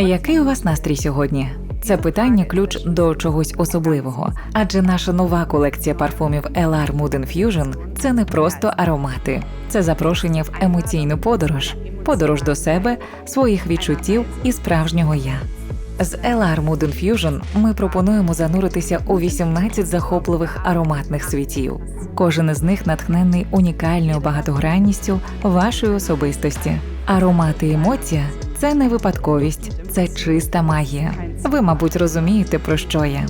Який у вас настрій сьогодні? Це питання ключ до чогось особливого, адже наша нова колекція парфумів LR Mood Infusion – це не просто аромати, це запрошення в емоційну подорож, подорож до себе, своїх відчуттів і справжнього я. З LR Mood Infusion ми пропонуємо зануритися у 18 захопливих ароматних світів. Кожен із них натхнений унікальною багатогранністю вашої особистості. Аромати емоція це не випадковість, це чиста магія. Ви, мабуть, розумієте, про що я.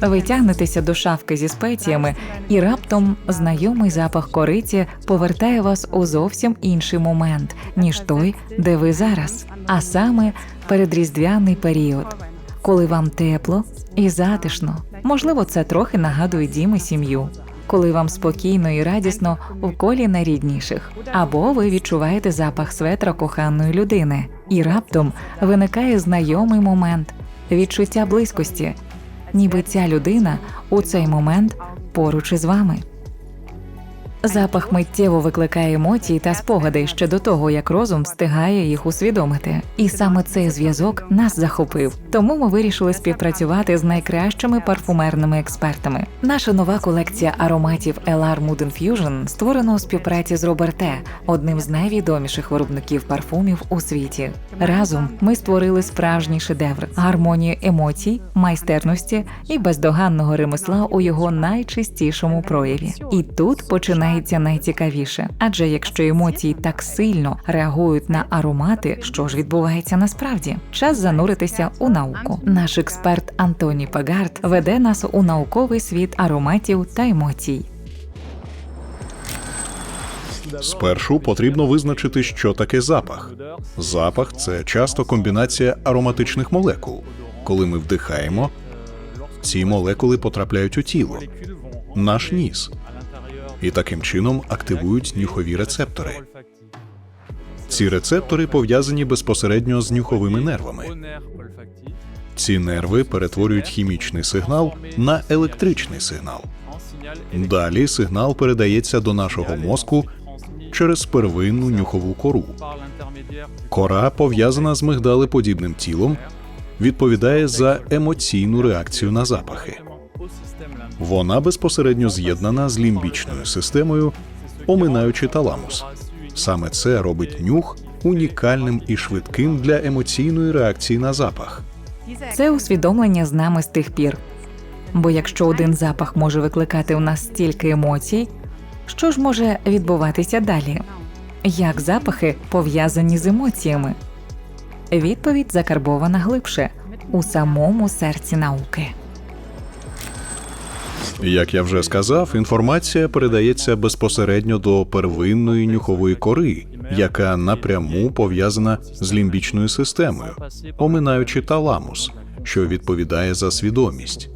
Ви тягнетеся до шафки зі спеціями, і раптом знайомий запах кориці повертає вас у зовсім інший момент, ніж той, де ви зараз, а саме передріздвяний період, коли вам тепло і затишно. Можливо, це трохи нагадує дім і сім'ю. Коли вам спокійно і радісно в колі найрідніших, або ви відчуваєте запах светра коханої людини, і раптом виникає знайомий момент відчуття близькості, ніби ця людина у цей момент поруч із вами. Запах миттєво викликає емоції та спогади ще до того, як розум встигає їх усвідомити. І саме цей зв'язок нас захопив. Тому ми вирішили співпрацювати з найкращими парфумерними експертами. Наша нова колекція ароматів LR Mood Infusion створена у співпраці з Роберте, одним з найвідоміших виробників парфумів у світі. Разом ми створили справжній шедевр, гармонію емоцій, майстерності і бездоганного ремесла у його найчистішому прояві. І тут починається найцікавіше, адже якщо емоції так сильно реагують на аромати, що ж відбувається насправді? Час зануритися у науку. Наш експерт Антоні Пагард веде нас у науковий світ ароматів та емоцій. Спершу потрібно визначити, що таке запах. Запах це часто комбінація ароматичних молекул. Коли ми вдихаємо, ці молекули потрапляють у тіло, наш ніс, і таким чином активують нюхові рецептори. Ці рецептори пов'язані безпосередньо з нюховими нервами. Ці нерви перетворюють хімічний сигнал на електричний сигнал. Далі сигнал передається до нашого мозку через первинну нюхову кору. Кора, пов'язана з мигдалеподібним тілом, відповідає за емоційну реакцію на запахи. Вона безпосередньо з'єднана з лімбічною системою, оминаючи таламус. Саме це робить нюх унікальним і швидким для емоційної реакції на запах. Це усвідомлення з нами з тих пір. Бо якщо один запах може викликати у нас стільки емоцій, що ж може відбуватися далі? Як запахи пов'язані з емоціями? Відповідь закарбована глибше у самому серці науки. Як я вже сказав, інформація передається безпосередньо до первинної нюхової кори, яка напряму пов'язана з лімбічною системою, оминаючи таламус, що відповідає за свідомість.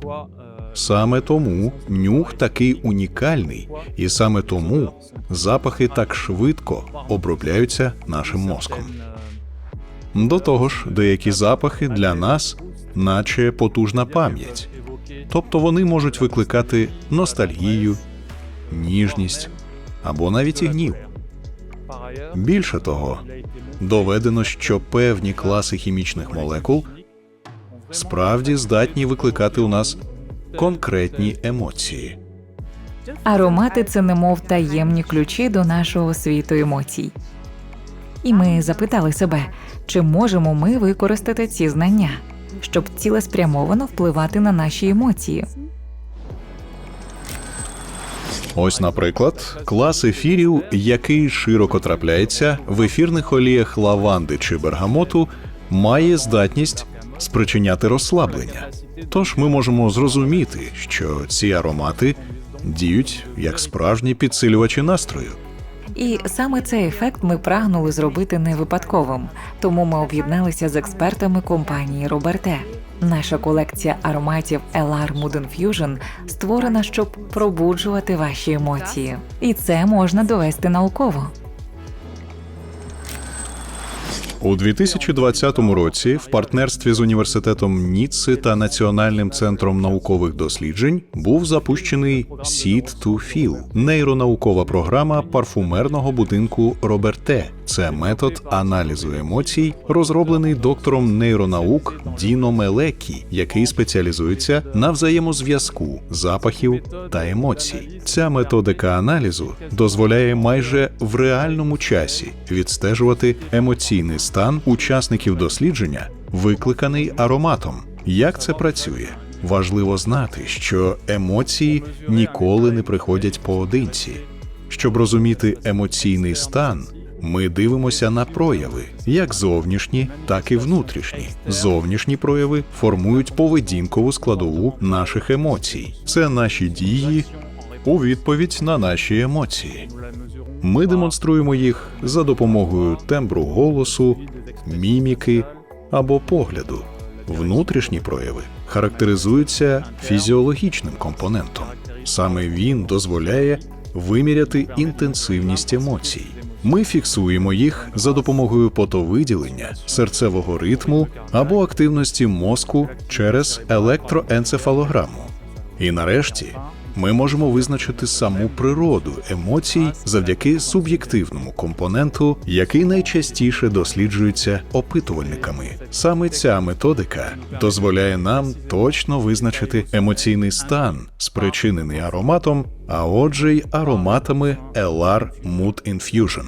Саме тому нюх такий унікальний, і саме тому запахи так швидко обробляються нашим мозком. До того ж, деякі запахи для нас, наче потужна пам'ять, тобто вони можуть викликати ностальгію, ніжність або навіть і гнів. Більше того, доведено, що певні класи хімічних молекул справді здатні викликати у нас конкретні емоції. Аромати це немов таємні ключі до нашого світу емоцій. І ми запитали себе, чи можемо ми використати ці знання, щоб цілеспрямовано впливати на наші емоції. Ось, наприклад, клас ефірів, який широко трапляється в ефірних оліях лаванди чи бергамоту, має здатність спричиняти розслаблення. Тож ми можемо зрозуміти, що ці аромати діють як справжні підсилювачі настрою. І саме цей ефект ми прагнули зробити не випадковим, тому ми об'єдналися з експертами компанії Роберте. Наша колекція ароматів LR Mood Infusion створена, щоб пробуджувати ваші емоції, і це можна довести науково. У 2020 році в партнерстві з університетом Ніцци та Національним центром наукових досліджень був запущений Seed to Feel – нейронаукова програма парфумерного будинку Роберте. Це метод аналізу емоцій, розроблений доктором нейронаук Діно Мелекі, який спеціалізується на взаємозв'язку запахів та емоцій. Ця методика аналізу дозволяє майже в реальному часі відстежувати емоційний стан учасників дослідження, викликаний ароматом. Як це працює? Важливо знати, що емоції ніколи не приходять поодинці. Щоб розуміти емоційний стан, ми дивимося на прояви, як зовнішні, так і внутрішні. Зовнішні прояви формують поведінкову складову наших емоцій. Це наші дії у відповідь на наші емоції. Ми демонструємо їх за допомогою тембру голосу, міміки або погляду. Внутрішні прояви характеризуються фізіологічним компонентом. Саме він дозволяє виміряти інтенсивність емоцій. Ми фіксуємо їх за допомогою потовиділення, серцевого ритму або активності мозку через електроенцефалограму. І нарешті ми можемо визначити саму природу емоцій завдяки суб'єктивному компоненту, який найчастіше досліджується опитувальниками. Саме ця методика дозволяє нам точно визначити емоційний стан, спричинений ароматом, а отже й ароматами LR Mood Infusion.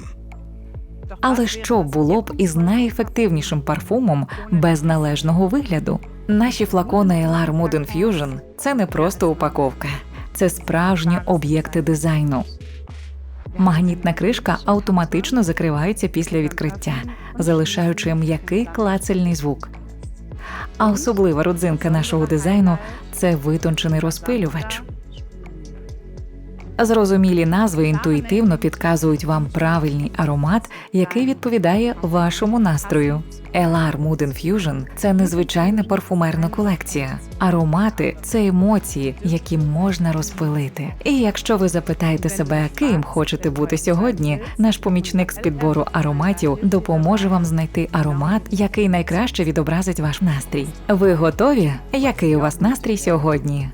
Але що було б із найефективнішим парфумом без належного вигляду? Наші флакони LR Mood Infusion – це не просто упаковка, це справжні об'єкти дизайну. Магнітна кришка автоматично закривається після відкриття, залишаючи м'який клацельний звук. А особлива родзинка нашого дизайну це витончений розпилювач. Зрозумілі назви інтуїтивно підказують вам правильний аромат, який відповідає вашому настрою. LR Mood Infusion – це незвичайна парфумерна колекція. Аромати це емоції, які можна розпилити. І якщо ви запитаєте себе, ким хочете бути сьогодні, наш помічник з підбору ароматів допоможе вам знайти аромат, який найкраще відобразить ваш настрій. Ви готові? Який у вас настрій сьогодні?